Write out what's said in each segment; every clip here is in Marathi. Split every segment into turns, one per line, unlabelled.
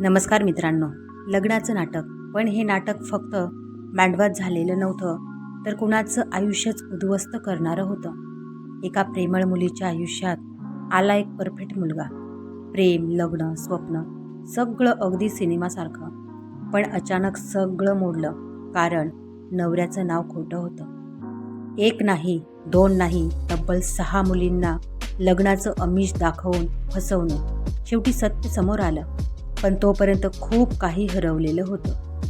नमस्कार मित्रांनो. लग्नाचं नाटक. पण हे नाटक फक्त मांडवात झालेलं नव्हतं तर कुणाचं आयुष्यच उद्ध्वस्त करणारं होतं. एका प्रेमळ मुलीच्या आयुष्यात आला एक परफेक्ट मुलगा. प्रेम लग्न स्वप्न सगळं अगदी सिनेमासारखं. पण अचानक सगळं मोडलं कारण नवऱ्याचं नाव खोटं होतं. एक नाही दोन नाही तब्बल सहा मुलींना लग्नाचं अमिष दाखवून फसवणं शेवटी सत्य समोर आलं. पण तोपर्यंत खूप काही हरवलेलं होतं.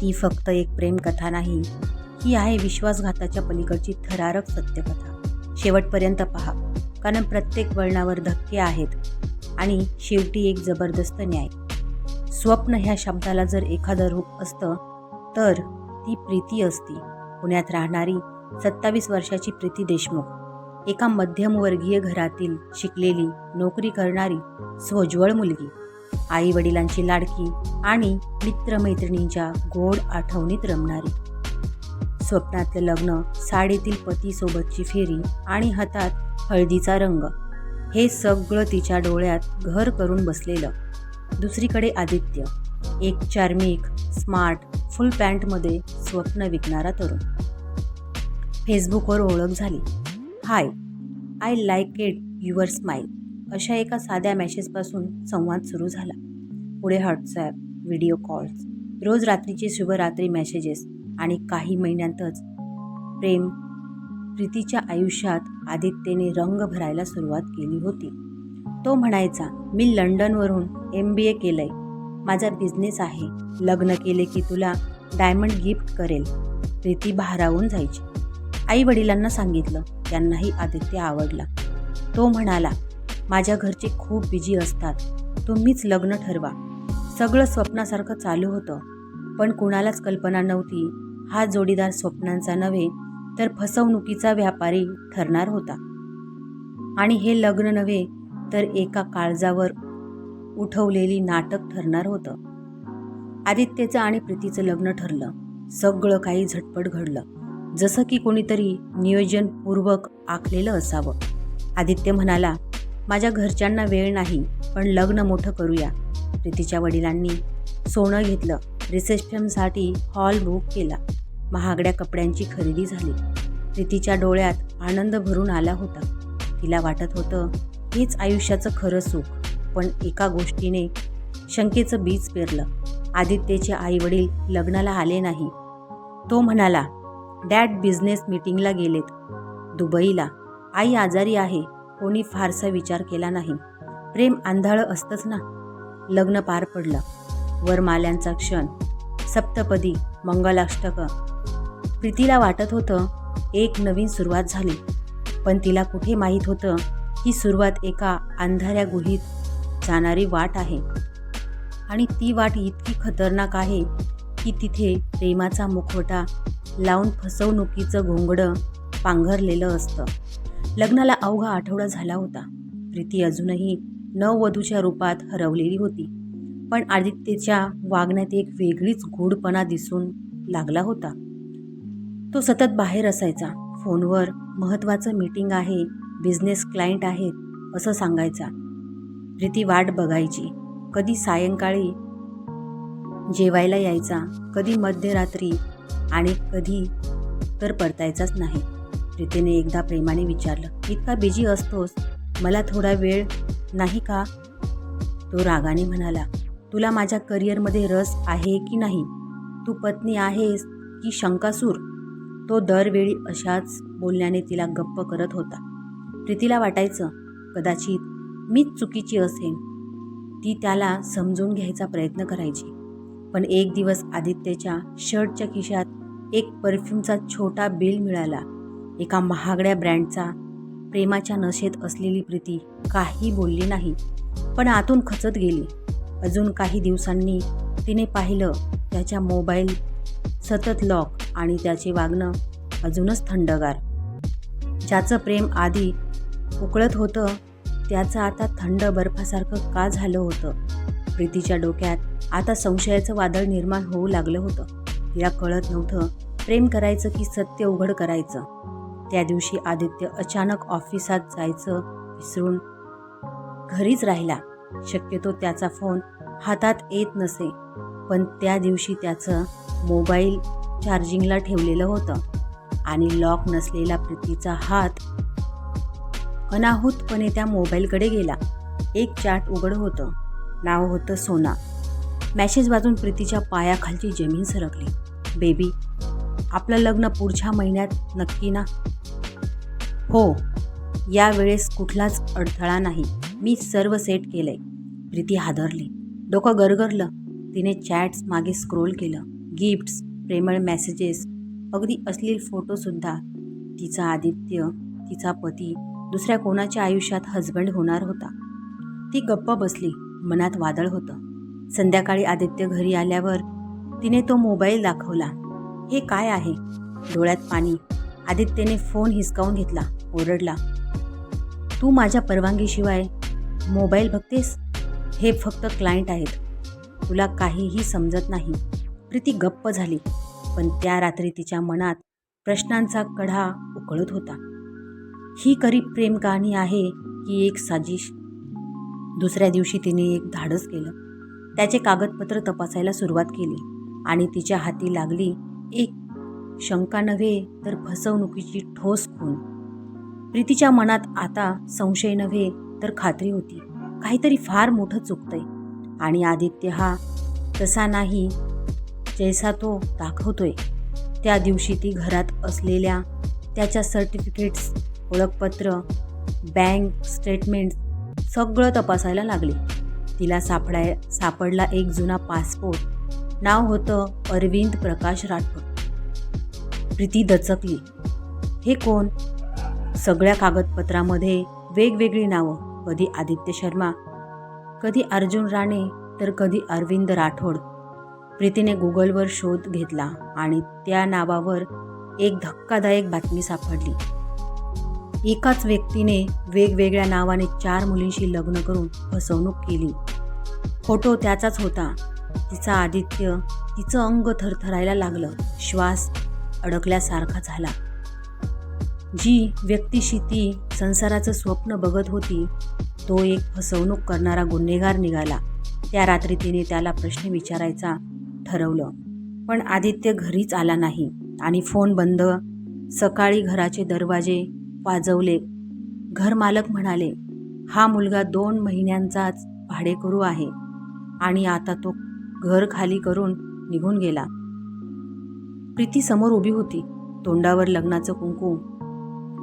ती फक्त एक प्रेमकथा नाही ही आहे विश्वासघाताच्या पलीकडची थरारक सत्यकथा. शेवटपर्यंत पहा कारण प्रत्येक वळणावर धक्के आहेत आणि शेवटी एक जबरदस्त न्याय. स्वप्न ह्या शब्दाला जर एखादं रूप असतं तर ती प्रीती असती. पुण्यात राहणारी सत्तावीस वर्षाची प्रीती देशमुख एका मध्यमवर्गीय घरातील शिकलेली नोकरी करणारी स्वज्वळ मुलगी. आई वडिलांची लाडकी आणि मित्रमैत्रिणींच्या गोड आठवणीत रमणारी. स्वप्नातलं लग्न साडीतील पतीसोबतची फेरी आणि हातात हळदीचा रंग हे सगळं तिच्या डोळ्यात घर करून बसलेलं. दुसरीकडे आदित्य एक चार्मिक स्मार्ट फुल पॅन्टमध्ये स्वप्न विकणारा तरुण. फेसबुकवर ओळख झाली. Hi I like it your smile अशा एका साध्या मॅसेजपासून संवाद सुरू झाला. पुढे व्हॉट्सॲप व्हिडिओ कॉल्स रोज रात्रीचे शुभरात्री मॅसेजेस आणि काही महिन्यांतच प्रेम प्रीतीच्या आयुष्यात आदित्यने रंग भरायला सुरुवात केली होती. तो म्हणायचा मी लंडनवरून एम बी ए केलं आहे माझा बिझनेस आहे. लग्न केले की तुला डायमंड गिफ्ट करेल. प्रीती भारावून जायची. आई वडिलांना सांगितलं त्यांनाही आदित्य आवडला. तो म्हणाला माझ्या घरचे खूप बिजी असतात. तुम्हीच लग्न ठरवा. सगळं स्वप्नासारखं चालू होतं. पण कुणालाच कल्पना नव्हती. हा जोडीदार स्वप्नांचा नव्हे तर फसवणुकीचा व्यापारी ठरणार होता. आणि हे लग्न नव्हे तर एका काळजावर उठवलेली नाटक ठरणार होतं. आदित्यचं आणि प्रीतीचं लग्न ठरलं. सगळं काही झटपट घडलं. जसं की कोणीतरी नियोजनपूर्वक आखलेलं असावं. आदित्य म्हणाला माझ्या घरच्यांना वेळ नाही पण लग्न मोठं करूया. प्रीतीच्या वडिलांनी सोनं घेतलं. रिसेप्शनसाठी हॉल बुक केला. महागड्या कपड्यांची खरेदी झाली. प्रीतीच्या डोळ्यात आनंद भरून आला होता. तिला वाटत होतं हेच आयुष्याचं खरं सुख. पण एका गोष्टीने शंकेचं बीज पेरलं. आदित्यचे आईवडील लग्नाला आले नाही. तो म्हणाला डॅड बिझनेस मीटिंगला गेलेत. दुबईला. आई आजारी आहे. कोणी फारसा विचार केला नाही. प्रेम आंधळं असतंच ना? लग्न पार पडलं. वरमाल्यांचा क्षण. सप्तपदी मंगलाष्टक. प्रीतीला वाटत होतं एक नवीन सुरुवात झाली. पण तिला कुठे माहीत होतं ही सुरुवात एका अंधाऱ्या गुहीत जाणारी वाट आहे. आणि ती वाट इतकी खतरनाक आहे की तिथे प्रेमाचा मुखवटा लावून फसवणुकीचं घोंगडं पांघरलेलं असतं. लग्नाला अवघा आठवडा झाला होता. प्रीती अजूनही नववधूच्या रूपात हरवलेली होती. पण आदित्यच्या वागण्यात एक वेगळीच गूढपणा दिसून लागला होता. तो सतत बाहेर असायचा. फोनवर महत्त्वाचं मीटिंग आहे बिझनेस क्लायंट आहेत असं सांगायचा. प्रीती वाट बघायची. कधी सायंकाळी जेवायला यायचा कधी मध्यरात्री आणि कधी तर परतायचाच नाही. प्रीतीने एकदा प्रेमाने विचारलं इतका बिजी असतोस? मला थोडा वेळ नाही का? तो रागाने म्हणाला तुला माझ्या करिअरमध्ये रस आहे की नाही? तू पत्नी आहेस की शंकासूर? तो दरवेळी अशाच बोलण्याने तिला गप्प करत होता. प्रीतीला वाटायचं कदाचित मीच चुकीची असेन. ती त्याला समजून घ्यायचा प्रयत्न करायची. पण एक दिवस आदित्यच्या शर्टच्या खिशात एक परफ्यूमचा छोटा बिल मिळाला. एका महागड्या ब्रँडचा प्रेमाच्या नशेत असलेली प्रीती काही बोलली नाही पण आतून खचत गेली. अजून काही दिवसांनी तिने पाहिलं त्याच्या मोबाईल सतत लॉक आणि त्याचे वागणं अजूनच थंडगार. ज्याचं प्रेम आधी उकळत होतं त्याचं आता थंड बर्फासारखं का झालं होतं? प्रीतीच्या डोक्यात आता संशयाचं वादळ निर्माण होऊ लागलं होतं. तिला कळत नव्हतं प्रेम करायचं की सत्य उघड करायचं. त्या दिवशी आदित्य अचानक ऑफिसात जायचं विसरून घरीच राहिला. शक्यतो त्याचा फोन हातात येत नसे पण त्या दिवशी त्याचं मोबाईल चार्जिंगला ठेवलेलं होतं आणि लॉक नसलेला प्रीतीचा हात अनाहूतपणे त्या मोबाईलकडे गेला. एक चॅट उघड होतं. नाव होतं सोना. मॅसेज वाजून प्रीतीच्या पायाखालची जमीन सरकली. बेबी आपलं लग्न पुढच्या महिन्यात नक्की ना? हो यावेळेस कुठलाच अडथळा नाही. मी सर्व सेट केलंय. प्रीती हादरली. डोकं गरगरलं. तिने चॅट्स मागे स्क्रोल केलं. गिफ्ट्स प्रेमळ मेसेजेस अगदी अश्लील फोटोसुद्धा तिचा आदित्य तिचा पती दुसऱ्या कोणाच्या आयुष्यात हजबंड होणार होता. ती गप्प बसली. मनात वादळ होतं. संध्याकाळी आदित्य घरी आल्यावर तिने तो मोबाईल दाखवला. हे काय आहे? डोळ्यात पाणी. आदित्यने फोन हिसकावून घेतला. ओरडला तू माझ्या परवानगीशिवाय मोबाईल बघतेस? हे फक्त क्लायंट आहेत. तुला काहीही समजत नाही. प्रीती गप्प झाली पण त्या रात्री तिच्या मनात प्रश्नांचा कढा उकळत होता. ही करीब प्रेम कहाणी आहे की एक साजिश. दुसऱ्या दिवशी तिने एक धाडस केलं. त्याचे कागदपत्र तपासायला सुरुवात केली आणि तिच्या हाती लागली एक शंका नव्हे तर फसवणुकीची ठोस खून. प्रीतीच्या मनात आता संशय नव्हे तर खात्री होती. काहीतरी फार मोठं चुकतंय. आणि आदित्य हा तसा नाही जैसा तो दाखवतोय. त्या दिवशी ती घरात असलेल्या त्याच्या सर्टिफिकेट्स ओळखपत्र बँक स्टेटमेंट सगळं तपासायला लागले. तिला सापडाय सापडला एक जुना पासपोर्ट नाव होतं अरविंद प्रकाश राठोड. प्रीती दचकली. हे कोण? सगळ्या कागदपत्रामध्ये वेगवेगळी नावं कधी आदित्य शर्मा कधी अर्जुन राणे तर कधी अरविंद राठोड. प्रीतीने गुगलवर शोध घेतला आणि त्या नावावर एक धक्कादायक बातमी सापडली. एकाच व्यक्तीने वेगवेगळ्या नावाने चार मुलींशी लग्न करून फसवणूक केली. फोटो त्याचाच होता. तिचा आदित्य तिचं अंग थरथरायला लागलं. श्वास अडकल्यासारखा झाला. जी व्यक्तीशी ती संसाराचं स्वप्न बघत होती तो एक फसवणूक करणारा गुन्हेगार निघाला. त्या रात्री तिने त्याला प्रश्न विचारायचा ठरवलं. पण आदित्य घरीच आला नाही आणि फोन बंद. सकाळी घराचे दरवाजे वाजवले. घरमालक म्हणाले हा मुलगा दोन महिन्यांचाच भाडेकरू आहे आणि आता तो घर खाली करून निघून गेला. प्रीती समोर उभी होती. तोंडावर लग्नाचं कुंकू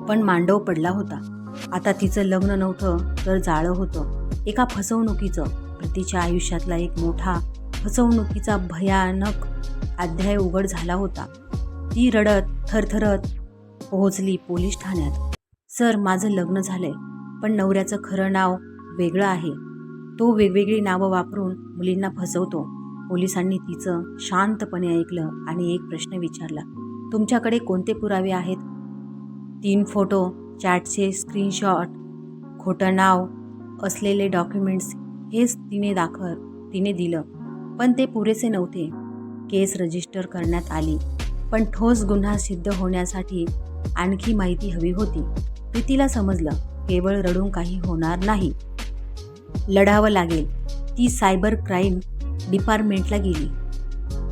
पण मांडव पडला होता. आता तिचं लग्न नव्हतं तर जाळं होतं. एका फसवणुकीचं प्रतीच्या आयुष्यातला एक मोठा फसवणुकीचा भयानक अध्याय उघड झाला होता. ती रडत थरथरत पोहोचली पोलीस ठाण्यात. सर माझं लग्न झालंय पण नवऱ्याचं खरं नाव वेगळं आहे. तो वेगवेगळी नावं वापरून मुलींना फसवतो. पोलिसांनी तिचं शांतपणे ऐकलं आणि एक प्रश्न विचारला. तुमच्याकडे कोणते पुरावे आहेत? तीन फोटो चॅटचे स्क्रीनशॉट खोटं नाव असलेले डॉक्युमेंट्स हेच तिने दाखल तिने दिलं. पण ते पुरेसे नव्हते. केस रजिस्टर करण्यात आली. पण ठोस गुन्हा सिद्ध होण्यासाठी आणखी माहिती हवी होती. प्रीतीला समजलं केवळ रडून काही होणार नाही. लढावं लागेल. ती सायबर क्राईम डिपार्टमेंटला गेली.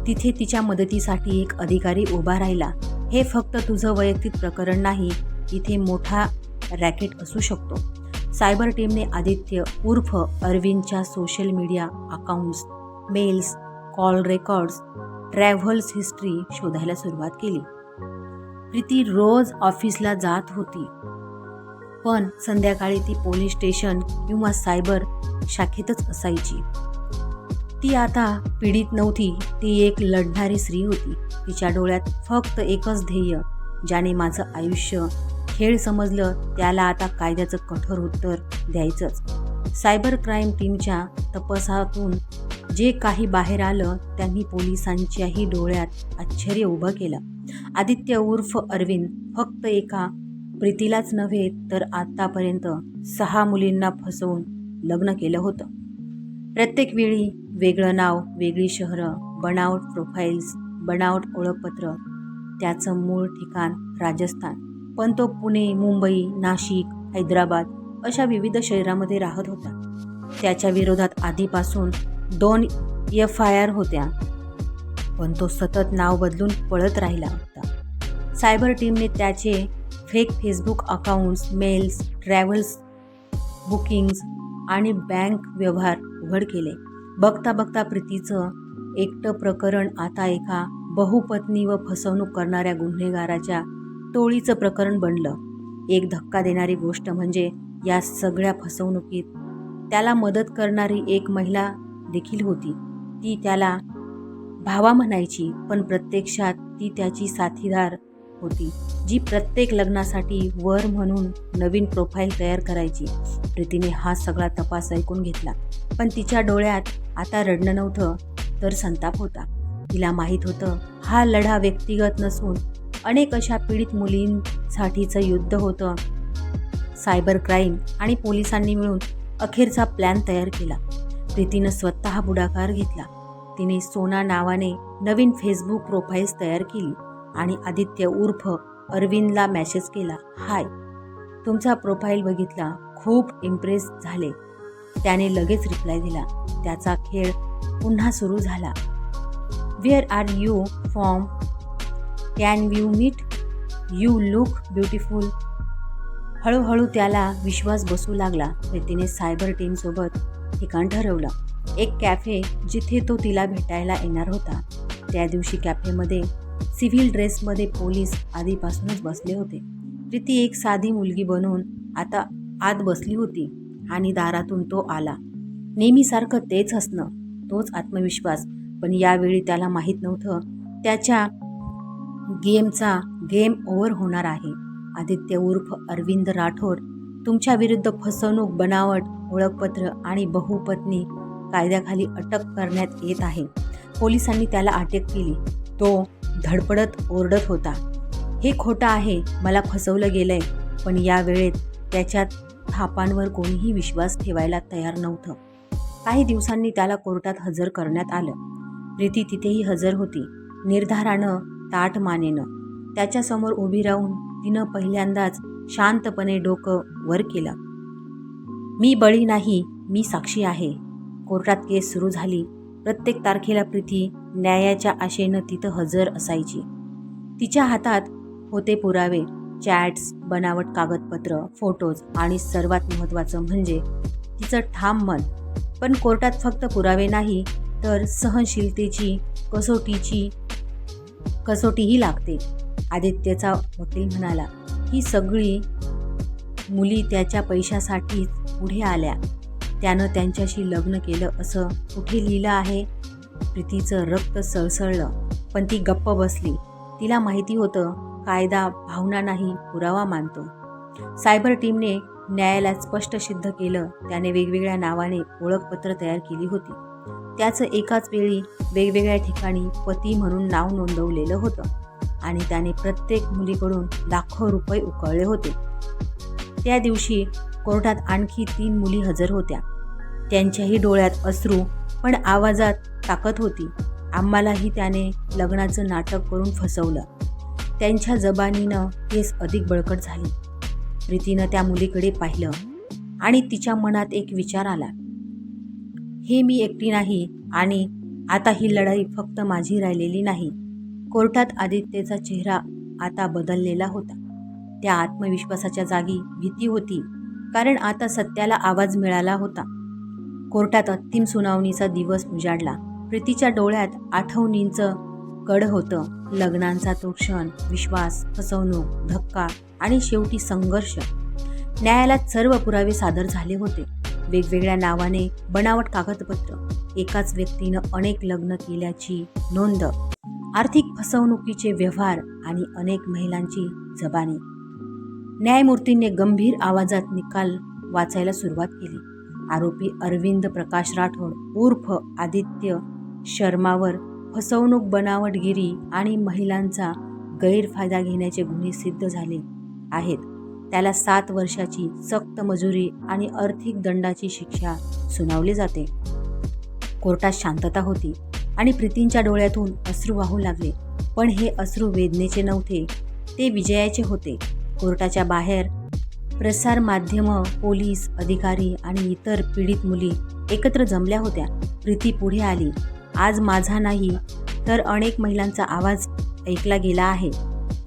तिथे तिच्या मदतीसाठी एक अधिकारी उभा राहिला. हे फक्त तुझं वैयक्तिक प्रकरण नाही इथे मोठा रॅकेट असू शकतो. सायबर टीमने आदित्य उर्फ अरविंदच्या social media accounts mails call records travels history शोधायला सुरुवात केली. प्रीती रोज ऑफिसला जात होती. पण संध्याकाळी ती पोलीस स्टेशन किंवा सायबर शाखेतच असायची. ती आता पीडित नव्हती. ती एक लढणारी स्त्री होती. तिच्या डोळ्यात फक्त एकच ध्येय ज्याने माझं आयुष्य खेळ समजलं त्याला आता कायद्याचं कठोर उत्तर द्यायचंच. सायबर क्राईम टीमच्या तपासातून जे काही बाहेर आलं त्यांनी पोलिसांच्याही डोळ्यात आश्चर्य उभं केलं. आदित्य उर्फ अरविंद फक्त एका प्रीतीलाच नव्हे तर आतापर्यंत सहा मुलींना फसवून लग्न केलं होतं. प्रत्येक वेळी वेगळं नाव वेगळी शहरं बनावट प्रोफाईल्स बनावट ओळखपत्र त्याचं मूळ ठिकाण राजस्थान. पण तो पुणे मुंबई नाशिक हैदराबाद अशा विविध शहरामध्ये राहत होता. त्याच्या विरोधात आधीपासून दोन एफ आय आर होत्या पण तो सतत नाव बदलून पळत राहिला होता. सायबर टीमने त्याचे fake Facebook accounts mails travels bookings आणि बँक व्यवहार उघड केले. बघता बघता प्रीतीचं एकटं प्रकरण आता एका बहुपत्नी व फसवणूक करणाऱ्या गुन्हेगाराच्या टोळीचं प्रकरण बनलं. एक धक्का देणारी गोष्ट म्हणजे या सगळ्या फसवणुकीत त्याला मदत करणारी एक महिला देखील होती. ती त्याला भावा म्हणायची पण प्रत्यक्षात ती त्याची साथीदार होती जी प्रत्येक लग्नासाठी वर म्हणून नवीन प्रोफाईल तयार करायची. प्रीतीने हा सगळा तपास ऐकून घेतला. पण तिच्या डोळ्यात आता रडणं नव्हतं तर संताप होता. तिला माहीत होतं हा लढा व्यक्तिगत नसून अनेक अशा पीडित मुलींसाठीचं युद्ध होतं. सायबर क्राईम आणि पोलिसांनी मिळून अखेरचा प्लॅन तयार केला. प्रीतीनं स्वतः पुढाकार घेतला. तिने सोना नावाने नवीन फेसबुक प्रोफाईल्स तयार केली. आणि आदित्य उर्फ अरविंदला मॅसेज केला हाय तुमचा प्रोफाईल बघितला खूप इम्प्रेस झाले. त्याने लगेच रिप्लाय दिला त्याचा खेळ पुन्हा सुरू झाला. Where are you from can you meet you look beautiful हळूहळू त्याला विश्वास बसू लागला प्रीतीने सायबर टीमसोबत ठिकाण ठरवलं. एक कॅफे जिथे तो तिला भेटायला येणार होता. त्या दिवशी कॅफेमध्ये सिव्हिल ड्रेसमध्ये पोलीस आधीपासूनच बसले होते. प्रीती एक साधी मुलगी बनून आता आत बसली होती आणि दारातून तो आला. नेहमीसारखं तेच हसणं तोच आत्मविश्वास पण यावेळी त्याला माहीत नव्हतं त्याच्या गेमचा गेम ओव्हर होणार आहे. आदित्य उर्फ अरविंद राठोड तुमच्या विरुद्ध फसवणूक बनावट ओळखपत्र आणि बहुपत्नी कायद्याखाली अटक करण्यात येत आहे. पोलिसांनी त्याला अटक केली. तो धडपडत ओरडत होता. हे खोटं आहे मला फसवलं गेलंय. पण या वेळेत त्याच्या थापांवर कोणीही विश्वास ठेवायला तयार नव्हतं. काही दिवसांनी त्याला कोर्टात हजर करण्यात आलं. प्रीती तिथेही हजर होती निर्धारानं ताट मानेनं. त्याच्यासमोर उभी राहून तिनं पहिल्यांदाच शांतपणे डोकं वर केलं. मी बळी नाही मी साक्षी आहे. कोर्टात केस सुरू झाली प्रत्येक तारखेला प्रीती न्यायाच्या आशेनं तिथं हजर असायची. तिच्या हातात होते पुरावे चॅट्स बनावट कागदपत्र फोटोज आणि सर्वात महत्त्वाचं म्हणजे तिचं ठाम मन. पण कोर्टात फक्त पुरावे नाही तर सहनशीलतेची कसोटीची कसोटीही लागते. आदित्यचा वकील म्हणाला ही सगळी मुली त्याच्या पैशासाठीच पुढे आल्या. त्यानं त्यांच्याशी लग्न केलं असं कुठे लिहिलं आहे? प्रीतीचं रक्त सळसळलं पण ती गप्प बसली. तिला माहिती होतं कायदा भावना नाही पुरावा मानतो. सायबर टीमने न्यायालयात स्पष्ट सिद्ध केलं त्याने वेगवेगळ्या नावाने ओळखपत्र तयार केली होती. त्याचं एकाच वेळी वेगवेगळ्या ठिकाणी पती म्हणून नाव नोंदवलेलं होतं आणि त्याने प्रत्येक मुलीकडून लाखो रुपये उकळले होते. त्या दिवशी कोर्टात आणखी तीन मुली हजर होत्या. त्यांच्याही डोळ्यात अश्रू पण आवाजात ताकद होती. आम्हालाही त्याने लग्नाचं नाटक करून फसवलं. त्यांच्या जबानीनं केस अधिक बळकट झाली. प्रीतीनं त्या मुलीकडे पाहिलं आणि तिच्या मनात एक विचार आला. हे मी एकटी नाही आणि आता ही लढाई फक्त माझी राहिलेली नाही. कोर्टात आदित्यचा चेहरा आता बदललेला होता. त्या आत्मविश्वासाच्या जागी भीती होती. कारण आता सत्याला आवाज मिळाला होता. कोर्टात अंतिम सुनावणीचा दिवस उजाडला. प्रीतीच्या डोळ्यात आठवणींचं कड होतं. लग्नांचा तो क्षण विश्वास फसवणूक धक्का आणि शेवटी संघर्ष. न्यायालयात सर्व पुरावे सादर झाले होते. वेगवेगळ्या नावाने बनावट कागदपत्र. एकाच व्यक्तीनं अनेक लग्न केल्याची नोंद. आर्थिक फसवणुकीचे व्यवहार आणि अनेक महिलांची जबानी. न्यायमूर्तींनी गंभीर आवाजात निकाल वाचायला सुरुवात केली. आरोपी अरविंद प्रकाश राठोड उर्फ आदित्य शर्मावर फसवणूक बनावटगिरी आणि महिलांचा गैरफायदा घेण्याचे गुन्हे सिद्ध झाले आहेत. त्याला सात वर्षाची सक्त मजुरी आणि आर्थिक दंडाची शिक्षा सुनावली जाते. कोर्टात शांतता होती आणि प्रीतींच्या डोळ्यातून अश्रू वाहू लागले. पण हे अश्रू वेदनेचे नव्हते ते विजयाचे होते. कोर्टाच्या बाहेर. प्रसारमाध्यमं पोलीस अधिकारी आणि इतर पीडित मुली एकत्र जमल्या होत्या. प्रीती पुढे आली. आज माझा नाही तर अनेक महिलांचा आवाज ऐकला गेला आहे.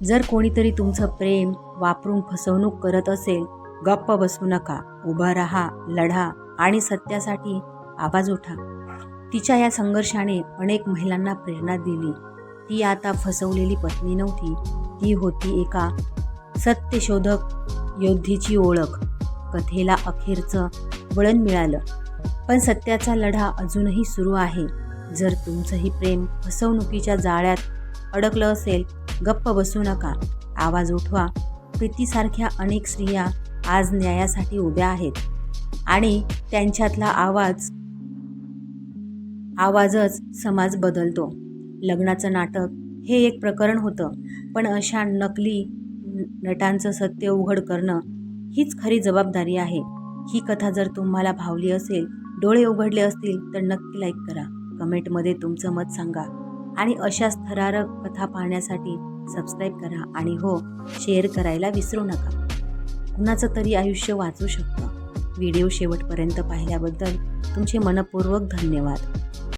जर कोणीतरी तुमचं प्रेम वापरून फसवणूक करत असेल गप्प बसू नका. उभा राहा लढा आणि सत्यासाठी आवाज उठा. तिच्या या संघर्षाने अनेक महिलांना प्रेरणा दिली. ती आता फसवलेली पत्नी नव्हती. ती होती एका सत्यशोधक योद्धीची ओळख. कथेला अखेरचं वळण मिळालं. पण सत्याचा लढा अजूनही सुरू आहे. जर तुमचंही प्रेम फसवणुकीच्या जाळ्यात अडकलं असेल गप्प बसू नका. आवाज उठवा. प्रीतीसारख्या अनेक स्त्रिया आज न्यायासाठी उभ्या आहेत. आणि त्यांच्यातला आवाज आवाजच समाज बदलतो. लग्नाचं नाटक हे एक प्रकरण होतं. पण अशा नकली नटांचं सत्य उघड करणं हीच खरी जबाबदारी आहे. ही कथा जर तुम्हाला भावली असेल डोळे उघडले असतील तर नक्की लाईक करा. कमेंटमध्ये तुमचं मत सांगा. आणि अशाच थरारक कथा पाहण्यासाठी सबस्क्राईब करा आणि हो शेअर करायला विसरू नका. कुणाचं तरी आयुष्य वाचू शकतं. व्हिडिओ शेवटपर्यंत पाहिल्याबद्दल तुमचे मनपूर्वक धन्यवाद.